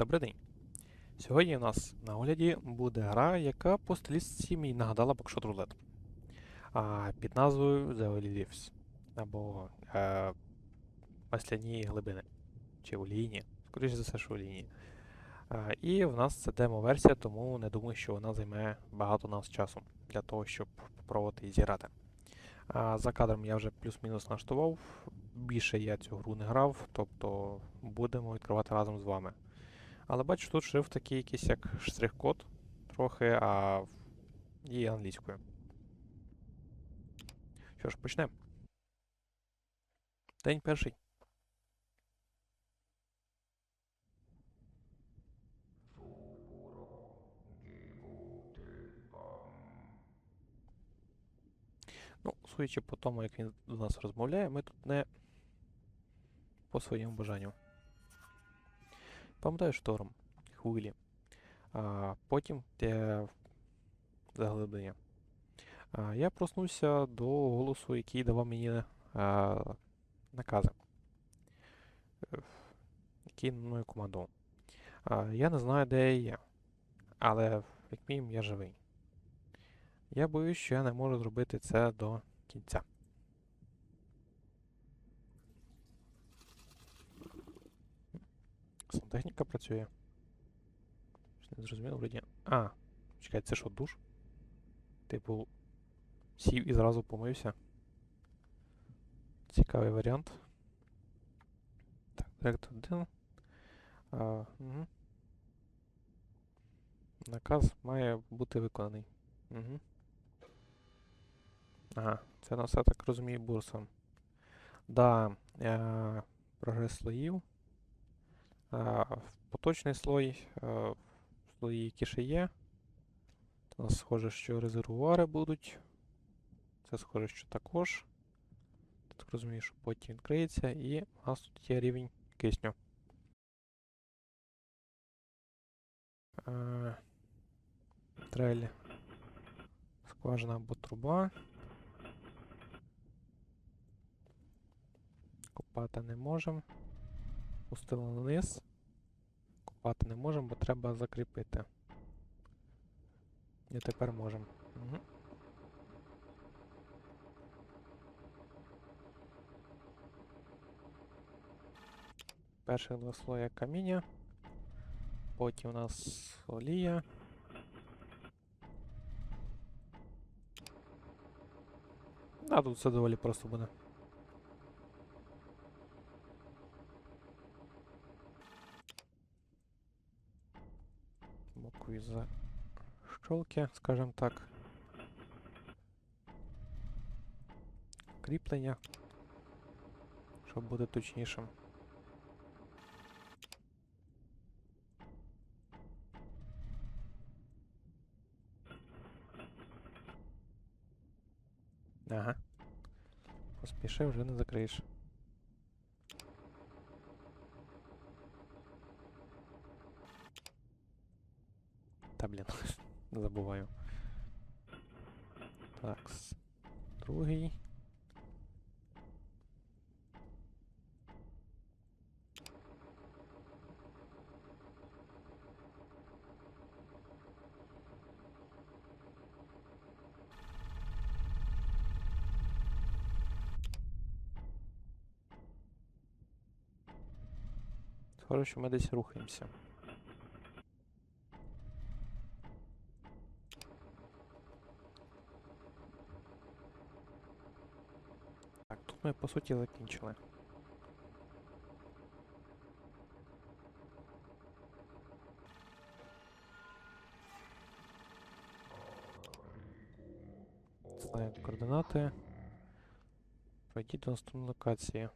Добрий день. Сьогодні у нас на огляді буде гра, яка по стилістиці мені нагадала Бокшот Рулет. Під назвою The Oily Leaves. Або е, Масляні глибини. Чи олійні. Скоріше за все, що олійні. А, і в нас це демо-версія, тому не думаю, що вона займе багато нас часу для того, щоб попробувати і зіграти. А, за кадром я вже плюс-мінус наштував. Більше я цю гру не грав, тобто будемо відкривати разом з вами. Але бачу, тут шрифт такий якийсь як штрих-код трохи, а і англійською. Що ж, почнемо. День перший. Ну, судячи по тому, як він до нас розмовляє, ми тут не по своєму бажанню. Пам'ятаю шторм, хвилі. А, потім те заглиблення. А, я проснувся до голосу, який давав мені а, накази, Е, який мною командував. Я не знаю, де я є, але як мінімум я живий. Я боюсь, що я не можу зробити це до кінця. Сантехніка працює. Не зрозуміло, вроді. А, чекай, це що, душ? Типу, сів і зразу помився. Цікавий варіант. Так, директор 1. А, угу. Наказ має бути виконаний. Угу. Ага, це на все так розумію бурсом. Да, е, прогрес слоїв. А, поточний слой, слої, які ще є. Нас схоже, що резервуари будуть. Це схоже, що також. Так розумію, що потім відкриється, і у нас тут є рівень кисню. Е, Трель. Скважина або труба. Копати не можемо. Пустили вниз. Копати не можемо, бо треба закріпити. І тепер можемо. Угу. Перших два слоя каміння. Потім у нас олія. А тут все доволі просто буде. Бокові защолки, скажімо так. Кріплення, щоб бути точнішим. Ага. Поспіши, вже не закриєш. Та блін, забуваю. Так, другий. Що ми десь рухаємося. ми по суті закінчили. Знаємо координати. Пройдіть до наступної локації.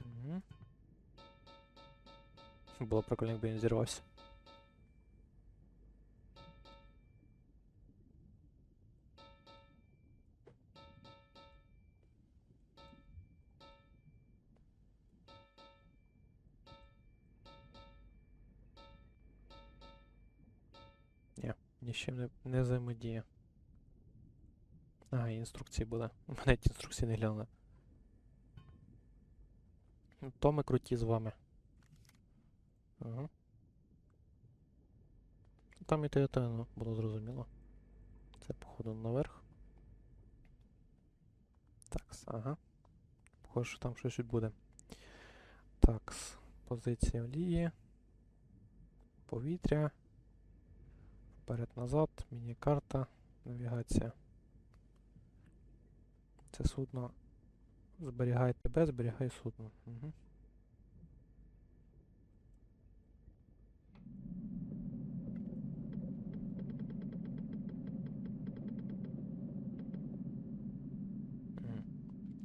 Угу. Було прикольно, якби він зірвався. Ні, ні з чим не, не взаємодіє. Ага, інструкції були. У мене ті інструкції не глянули. Ну, То ми круті з вами. Ага. Там і те, і те, ну, було зрозуміло. Це, походу, наверх. Такс, ага. Похоже, що там щось буде. Такс. Позиція олії. Повітря. Вперед-назад. Міні-карта. Навігація. Це судно. Зберігай тебе, зберігай судно. Угу.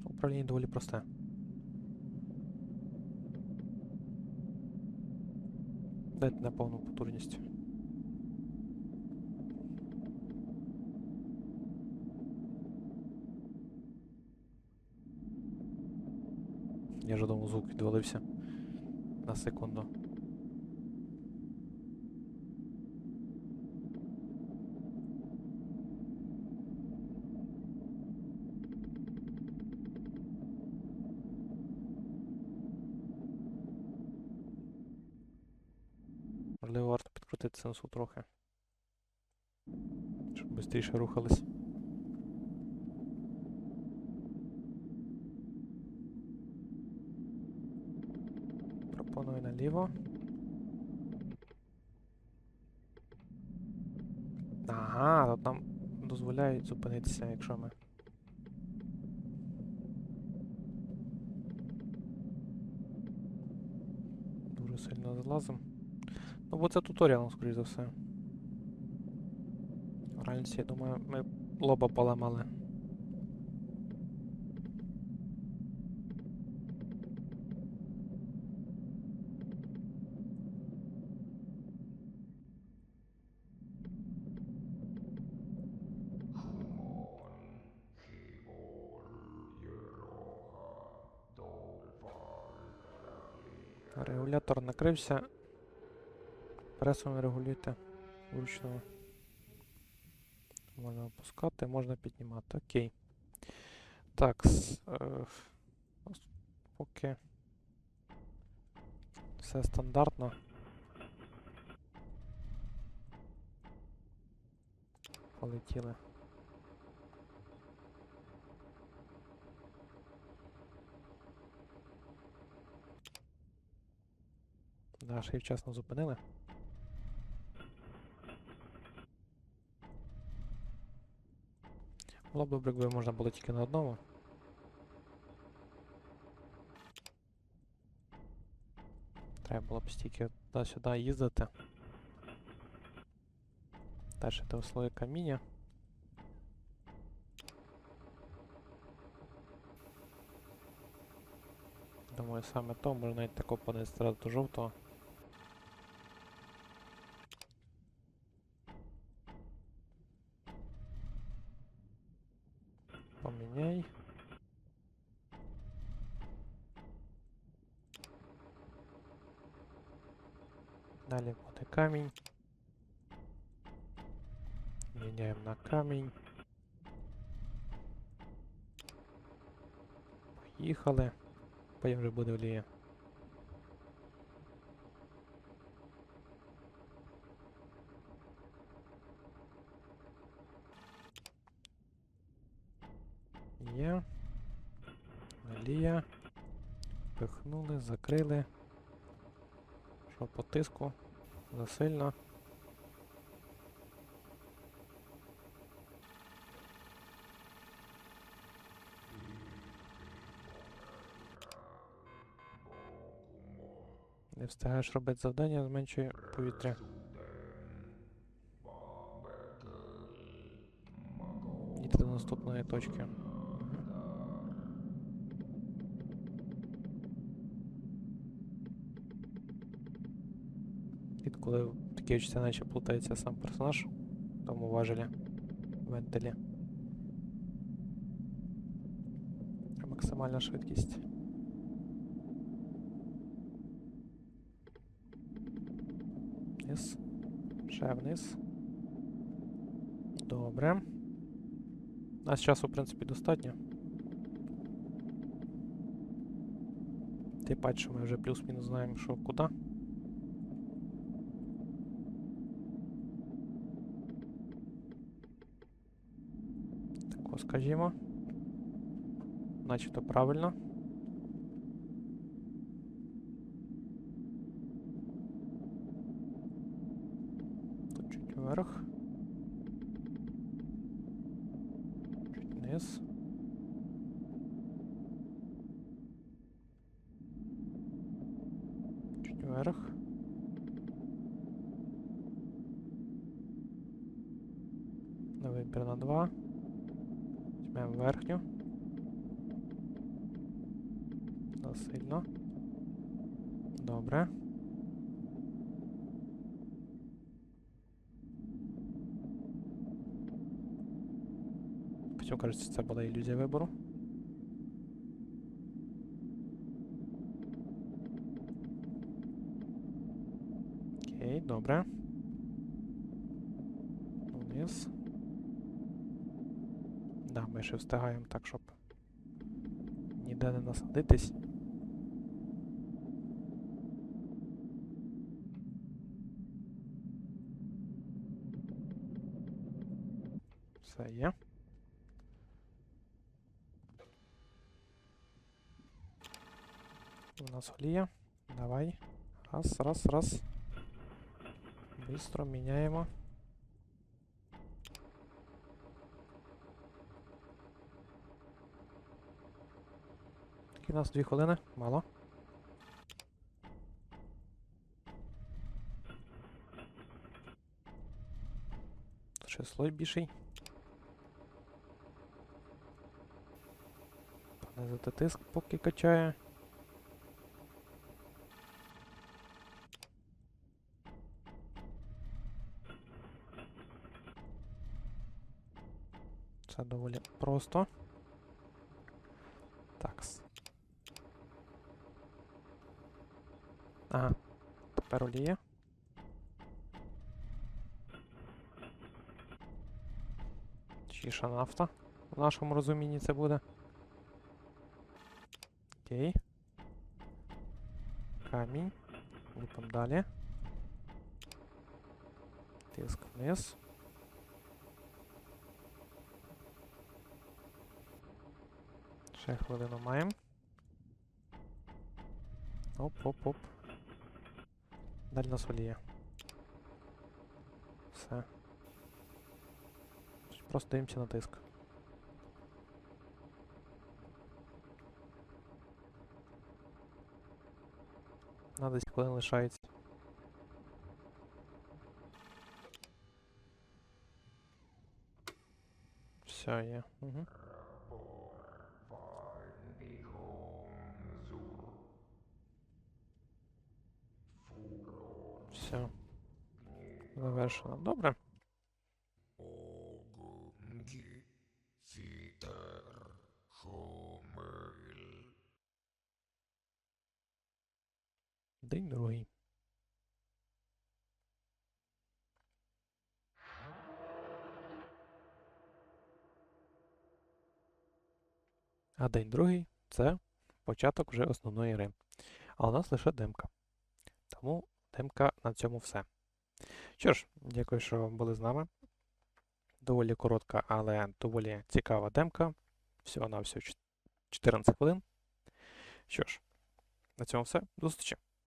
Управління доволі просте. Дайте на повну потужність. Ж звук відвалився на секунду. Можливо, варто підкрутити сенсу трохи. Щоб швидше рухались. Наліво. Ага, то там дозволяють зупинитися, якщо ми. Дуже сильно залазимо. Ну, бо це туторіал, скоріш за все. В реальності, я думаю, ми лоба поламали. Регулятор накрився. Пресом регулюйте вручну. Можна опускати, можна піднімати. Окей. Так, е, поки все стандартно. Полетіли. Да, ще й вчасно зупинили. Було б добре, якби можна було тільки на одному. Треба було б стільки туди-сюди їздити. Далі того слоя каміння. Думаю, саме то можна навіть тако понести до жовтого. Далі буде камінь. Міняємо на камінь. Поїхали. Потім вже буде олія. Є. Олія. Пихнули, закрили. Що по тиску? Засильно. Не встигаєш робити завдання, зменшує повітря. Йти до наступної точки. Відколи в такі відчуття наче плутається сам персонаж тому важелі вентилі. Максимальна швидкість. Вниз. Ще вниз. Добре. У нас часу, в принципі, достатньо. Ти бачиш, що ми вже плюс-мінус знаємо, що куди. Скажімо. Начебто правильно. Тут чуть вверх. Чуть вниз. Чуть вверх. На вибір на 2. Візьмемо верхню. Засильно. Добре. Потім кажеться, це була ілюзія вибору. Окей, добре. Вниз. Ми ще встигаємо так, щоб ніде не насадитись. Все є. У нас олія. Давай. Раз, раз, раз. Быстро міняємо. Скільки нас дві хвилини? Мало. Ще слой більший. Понизити тиск поки качає. Це доволі просто. Такс. Ага. Тепер олія. Чиша нафта. В нашому розумінні це буде. Окей. Камінь. Ліпимо далі. Тиск вниз. Ще хвилину маємо. Оп-оп-оп. Далі нас олія. Все. Просто дивимося на тиск. На 10 хвилин лишається. Все є. Угу. Завершено. Добре. День другий. А день другий це початок вже основної гри. А у нас лише демка. Тому демка на цьому все. Що ж, дякую, що були з нами. Доволі коротка, але доволі цікава демка. Всього на всього 14 хвилин. Що ж, на цьому все. До зустрічі.